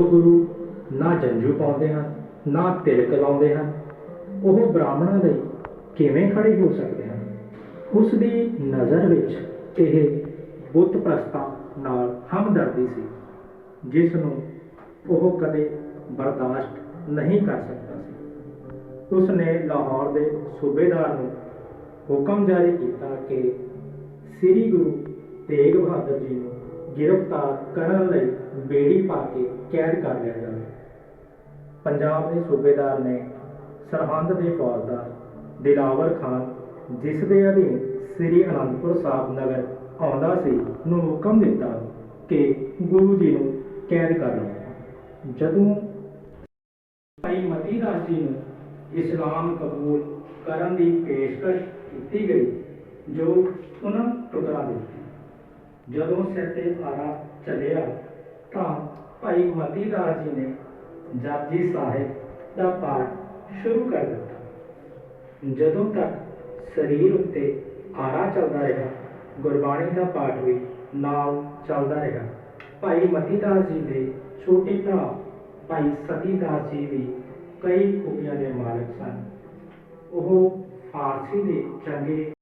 ਗੁਰੂ ਨਾ ਜੰਜੂ ਪਾਉਂਦੇ ਹਨ, ਨਾ ਤਿਲਕ ਲਾਉਂਦੇ ਹਨ। ਉਹ ਬ੍ਰਾਹਮਣਾਂ ਲਈ ਕਿਵੇਂ ਖੜੇ ਹੋ ਸਕਦੇ ਹਨ? ਉਸ ਦੀ ਨਜ਼ਰ ਵਿੱਚ ਇਹ ਬੁੱਤ ਪ੍ਰਸਤਾਂ ਨਾਲ ਹਮਦਰਦੀ ਸੀ, ਜਿਸ ਨੂੰ ਉਹ ਕਦੇ ਬਰਦਾਸ਼ਤ ਨਹੀਂ ਕਰ ਸਕਦਾ ਸੀ। ਉਸ ਨੇ ਲਾਹੌਰ ਦੇ ਸੂਬੇਦਾਰ ਨੂੰ ਹੁਕਮ ਜਾਰੀ ਕੀਤਾ ਕਿ ਸ੍ਰੀ ਗੁਰੂ ਤੇਗ ਬਹਾਦਰ ਜੀ ਨੂੰ ਗ੍ਰਿਫਤਾਰ ਕਰਨ ਲਈ ਬੇੜੀ ਪਾ ਕੇ ਕੈਦ ਕਰ ਲਿਆ ਜਾਵੇ। ਪੰਜਾਬ ਦੇ ਸੂਬੇਦਾਰ ਨੇ ਸਰਹੰਦ ਦੇ ਫੌਜਦਾਰ ਦਿਲਾਵਰ ਖਾਨ, ਜਿਸ ਦੇ ਅਧੀਨ ਸ੍ਰੀ ਅਨੰਦਪੁਰ ਸਾਹਿਬ ਨਗਰ ਆਉਂਦਾ ਸੀ, ਨੂੰ ਹੁਕਮ ਦਿੱਤਾ ਕਿ ਗੁਰੂ ਜੀ ਨੂੰ ਕੈਦ ਕਰ ਲਓ ਜਦੋਂ ਭਾਈ ਮਤੀ ਦਾਸ ਜੀ ਨੂੰ ਇਸਲਾਮ ਕਬੂਲ ਕਰਨ ਦੀ ਪੇਸ਼ਕਸ਼ ਕੀਤੀ ਗਈ, ਜੋ ਉਹਨਾਂ ਟੁਕਰਾ ਦਿੱਤੀ। ਜਦੋਂ ਸਿਰ ਤੇ ਆਰਾ ਚੱਲਿਆ ਤਾਂ ਭਾਈ ਮਤੀ ਦਾਸ ਜੀ ਨੇ ਜਪਜੀ ਸਾਹਿਬ ਦਾ ਪਾਠ ਸ਼ੁਰੂ ਕਰ ਦਿੱਤਾ। ਜਦੋਂ ਤੱਕ ਸਰੀਰ ਉੱਤੇ ਆਰਾ ਚੱਲਦਾ ਰਿਹਾ, ਗੁਰਬਾਣੀ ਦਾ ਪਾਠ ਵੀ ਨਾਲ ਚੱਲਦਾ ਰਿਹਾ। ਭਾਈ ਮਤੀ ਦਾਸ ਜੀ ਦੇ ਛੋਟੇ ਭਰਾ ਭਾਈ ਸਤੀ ਦਾਸ ਜੀ ਵੀ ਕਈ ਖੂਬੀਆਂ ਦੇ ਮਾਲਕ ਸਨ। ਉਹ ਫਾਰਸੀ ਦੇ ਚੰਗੇ